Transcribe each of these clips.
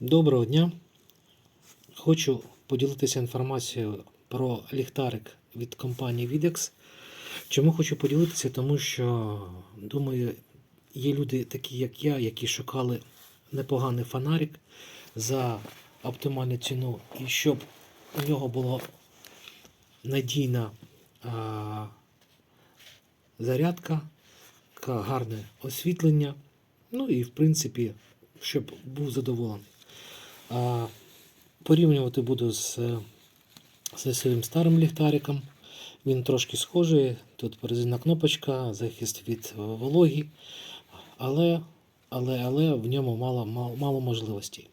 Доброго дня. Хочу поділитися інформацією про ліхтарик від компанії Videx. Чому хочу поділитися? Тому що, думаю, є люди такі, як я, які шукали непоганий фонарик за оптимальну ціну, і щоб у нього було надійна а, зарядка, гарне освітлення. Ну і в принципі, щоб був задоволений. Порівнювати буду з, зі своїм старим ліхтариком. Він трошки схожий. Тут резина кнопочка, захист від вологі, але, але, але в ньому мало, мало, мало можливостей.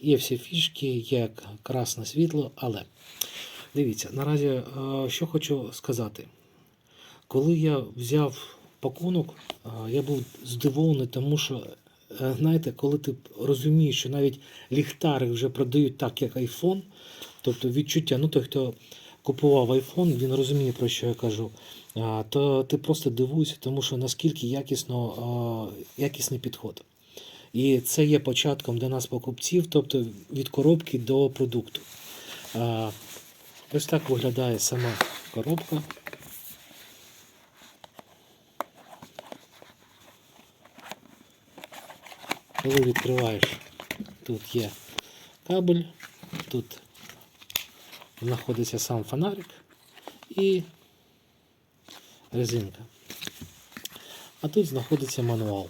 Є всі фішки, є к- красне світло, але дивіться, наразі е, що хочу сказати. Коли я взяв пакунок, е, я був здивований, тому що, знаєте, коли ти розумієш, що навіть ліхтарик вже продають так, як iPhone, тобто відчуття, ну той, хто купував iPhone, він розуміє, про що я кажу, то ти просто дивуєшся, тому що наскільки якісно, якісний підход. І це є початком для нас покупців, тобто від коробки до продукту. Ось так виглядає сама коробка. Коли відкриваєш, тут є кабель, тут знаходиться сам фонарик і резинка. А тут знаходиться мануал.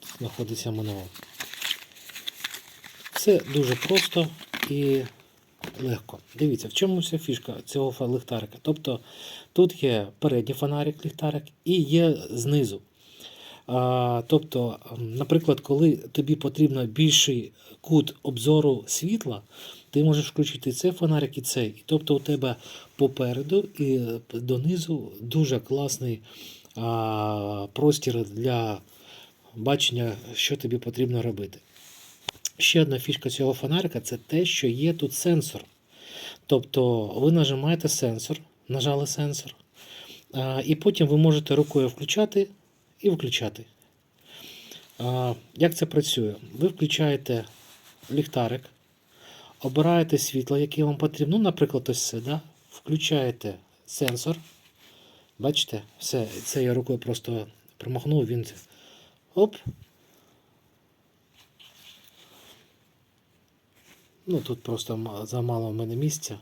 Тут знаходиться мануал. Все дуже просто і легко. Дивіться, в чому вся фішка цього ліхтарика. Тобто тут є передній фонарик ліхтарик і є знизу. Тобто, наприклад, коли тобі потрібно більший кут обзору світла, ти можеш включити цей фонарик і цей. Тобто у тебе попереду і е, донизу дуже класний простір для бачення, що тобі потрібно робити. Ще одна фішка цього фонарика це те, що є тут сенсор. Тобто ви нажимаєте сенсор, нажали сенсор, і потім ви можете рукою включати і виключати. А, Як це працює? Ви включаєте ліхтарик, обираєте світло, яке вам потрібно. Ну, наприклад, ось це, да? включаєте сенсор. Бачите, все, це я рукою просто промахнув, він. Оп. Ну, тут просто замало в мене місця.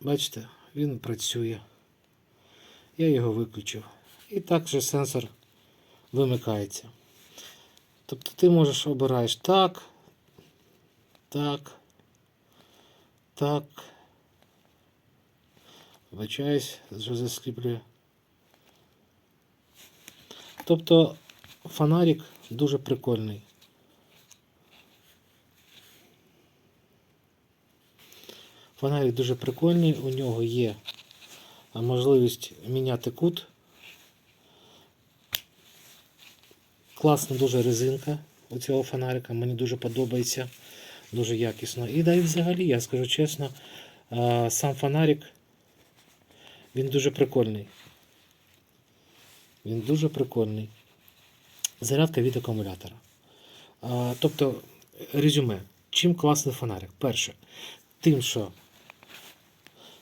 Бачите, він працює. Я його виключив. І так же сенсор вимикається. Тобто ти можеш обираєш так, так, так. Вибачаюсь, що заскріплюю. Тобто фонарик дуже прикольний. Фонарик дуже прикольний, у нього є можливість міняти кут. Класна дуже резинка у цього фонарика, мені дуже подобається, дуже якісно. І да і взагалі, я скажу чесно, сам фонарик він дуже прикольний. Він дуже прикольний. Зарядка від акумулятора. Тобто, резюме. Чим класний фонарик? Перше, тим, що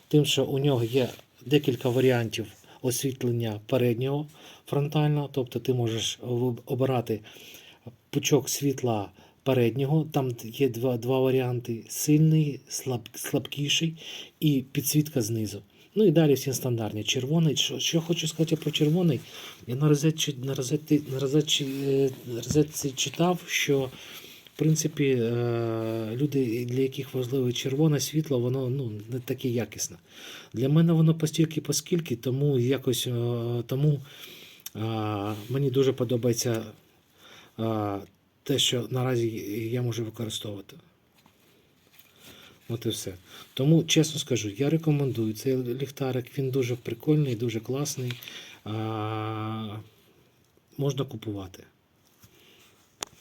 тим, що у нього є декілька варіантів освітлення переднього фронтального, тобто ти можеш обирати пучок світла переднього, там є два, два варіанти: сильний, слаб, слабкіший і підсвітка знизу. Ну і далі всі стандартні. Червоний. Що, що хочу сказати про червоний, я на розетці, на розетці, на розетці, е, розетці читав, що в принципі, е, люди, для яких важливе червоне світло, воно ну, не таке якісне. Для мене воно постільки поскільки, тому якось е, тому мені дуже подобається те, що наразі я можу використовувати. От і все. Тому, чесно скажу, я рекомендую цей ліхтарик. Він дуже прикольний, дуже класний. Можна купувати.